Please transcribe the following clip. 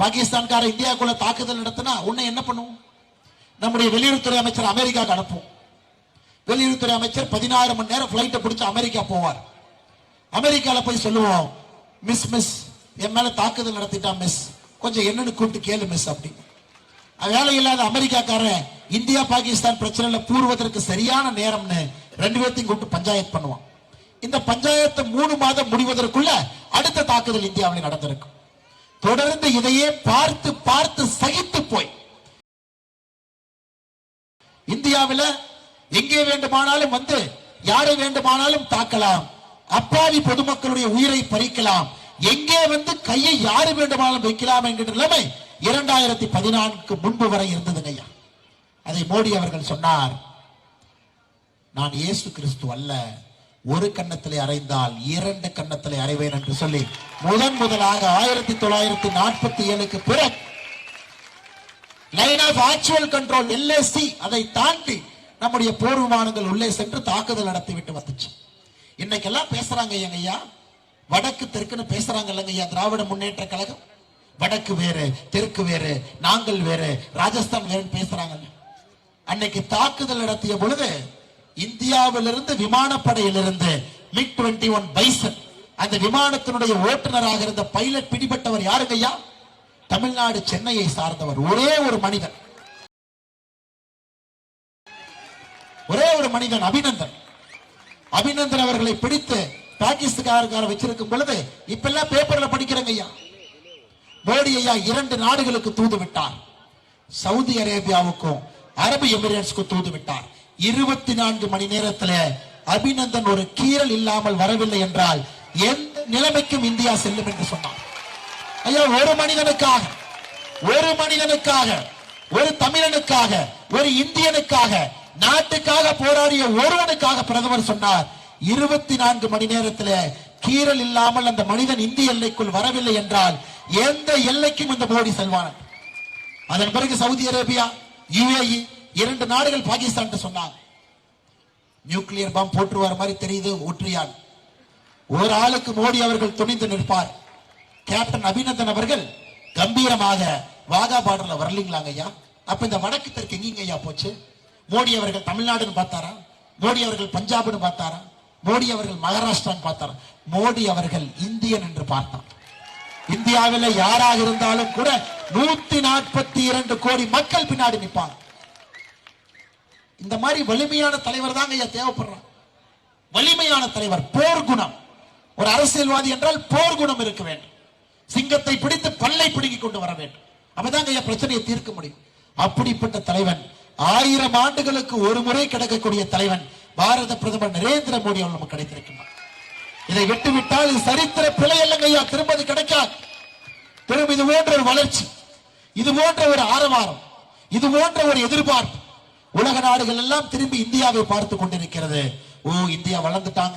பாகிஸ்தான்கார இந்தியாவுக்குள்ள தாக்குதல் நடத்தினா உன்னை என்ன பண்ணுவோம்? நம்முடைய வெளியுறவுத்துறை அமைச்சர் அமெரிக்காவுக்கு அனுப்புவோம். வெளியுறவுத்துறை அமைச்சர் பதினாறு மணி நேரம் பிளைட்டை பிடிச்சு அமெரிக்கா போவார். அமெரிக்கால போய் சொல்லுவோம் மிஸ் மிஸ் என் மேல தாக்குதல் நடத்திட்டா மிஸ் கொஞ்சம் என்னன்னு கூப்பிட்டு கேளு மிஸ் அப்படின்னு. வேலை இல்லாத அமெரிக்காக்காரன் இந்தியா பாகிஸ்தான் பிரச்சனையில பூர்வதற்கு சரியான நேரம்னு ரெண்டு பேர்த்தையும் கூப்பிட்டு பஞ்சாயத்து பண்ணுவான். இந்த பஞ்சாயத்து மூணு மாதம் முடிவதற்குள்ள அடுத்த தாக்குதல் இந்தியாவில் நடந்திருக்கும். தொடர்ந்து இதையே பார்த்து பார்த்து சகித்து போய். இந்தியாவில் எங்கே வேண்டுமானாலும் வந்து யாரை வேண்டுமானாலும் தாக்கலாம். அப்பாவி பொதுமக்களுடைய உயிரை பறிக்கலாம். எங்கே வந்து கையை யாரு வேண்டுமானாலும் வைக்கலாம் என்கிற நிலைமை இரண்டாயிரத்தி பதினான்கு முன்பு வரை இருந்ததுங்க ஐயா. அதை மோடி அவர்கள் சொன்னார். நான் இயேசு கிறிஸ்து அல்ல. ஒரு கன்னத்திலே அறைந்தால் இரண்டு கன்னத்திலே அறைவேன் என்று சொல்லி முதன் முதலாக ஆயிரத்தி தொள்ளாயிரத்தி நாற்பத்தி ஏழுக்கு பிறகு line of actual control LSC அதை தாண்டி நம்முடைய போர் விமானங்கள் உள்ளே சென்று தாக்குதல் நடத்தி விட்டு வந்துச்சு. இன்னைக்கெல்லாம் பேசுறாங்க எங்கய்யா வடக்கு தெற்குன்னு பேசுறாங்க இல்லைங்கய்யா திராவிட முன்னேற்ற கழகம்? வடக்கு வேறு தெற்கு வேறு நாங்கள் வேறு ராஜஸ்தான் வேறுன்னு பேசுறாங்க அன்னைக்கு தாக்குதல் நடத்திய பொழுது இந்தியாவிலிருந்து விமானப்படையிலிருந்து மிக் டுவெண்டி ஒன் பைசன் அந்த விமானத்தினுடைய ஓட்டுநராக இருந்த பைலட் பிடிபட்டவர் யாருங்க ஐயா? தமிழ்நாடு சென்னையை சார்ந்தவர். ஒரே ஒரு மனிதன். ஒரே ஒரு மனிதன் அபிநந்தன். அபிநந்தன் அவர்களை பிடித்து பாகிஸ்தான்கார வச்சிருக்கும் பொழுது இப்ப எல்லாம் பேப்பர்ல படிக்கிறேங்க ஐயா. மோடி ஐயா இரண்டு நாடுகளுக்கு தூது விட்டார். சவுதி அரேபியாவுக்கும் அரபு எமிரேட்ஸ்க்கும் தூது விட்டார். இருபத்தி நான்கு மணி நேரத்துல அபிநந்தன் ஒரு கீறல் இல்லாமல் வரவில்லை என்றால் எந்த நிலைமைக்கும் இந்தியா செல்லும் என்று சொன்னார் ஐயா ஒரு மனிதனுக்காக ஒரு மனிதனுக்காக ஒரு தமிழனுக்காக ஒரு இந்தியனுக்காக நாட்டுக்காக போராடிய ஒருவனுக்காக பிரதமர் சொன்னார். இருபத்தி நான்கு மணி நேரத்தில் கீறல் இல்லாமல் அந்த மனிதன் இந்திய எல்லைக்குள் வரவில்லை என்றால் எந்த எல்லைக்கும் இந்த மோடி செல்வான் அதன் பிறகு சவுதி அரேபியா யுஏஇ இரண்டு நாடுகள் பாகிஸ்தான் சொன்னாங்க. நியூக்ளியர் பாம் போட்டுருவார் மாதிரி தெரியுது ஒற்றியான் ஒரு ஆளுக்கு மோடி அவர்கள் துணிந்து நிற்பார். கேப்டன் அபிநந்தன் அவர்கள் கம்பீரமாக வாகா பார்டர்ல வரலீங்களாங்க ஐயா? அப்ப இந்த வடக்கு தெற்கு எங்கீங்க ஐயா போச்சு? மோடி அவர்கள் தமிழ்நாடுன்னு பார்த்தாரா? மோடி அவர்கள் பஞ்சாப்னு பார்த்தாரா? மோடி அவர்கள் மகாராஷ்டிரான்னு பார்த்தாரா? மோடி அவர்கள் இந்தியன் என்று பார்த்தார் இந்தியாவில் யாராக இருந்தாலும் கூட நூத்தி நாற்பத்தி இரண்டு கோடி மக்கள் பின்னாடி நிற்பாங்க. இந்த மாதிரி வலிமையான தலைவர் தாங்க ஐயா தேவைப்படுறான். வலிமையான தலைவர் போர் குணம். ஒரு அரசியல்வாதி என்றால் போர் குணம் இருக்க வேண்டும். சிங்கத்தை பிடித்து பல்லை பிடுங்கி கொண்டு வர வேண்டும். அப்பதாங்க ஐயா பிரச்சனையை தீர்க்க முடியும். அப்படிப்பட்ட தலைவன் ஆயிரம் ஆண்டுகளுக்கு ஒரு முறை கிடைக்கக்கூடிய தலைவன் பாரத பிரதமர் நரேந்திர மோடி அவர்கள் நமக்கு கிடைத்திருக்கிறார். இதை விட்டுவிட்டால் இது சரித்திர பிழை இல்லைங்க ஐயா. திரும்ப அது கிடைக்காது. திரும்ப இது போன்ற ஒரு வளர்ச்சி இது போன்ற ஒரு ஆரவாரம் இது போன்ற ஒரு எதிர்பார்ப்பு உலக நாடுகள் எல்லாம் திரும்பி இந்தியாவை பார்த்து கொண்டிருக்கிறது. ஓ இந்தியா வளர்ந்துட்டாங்க.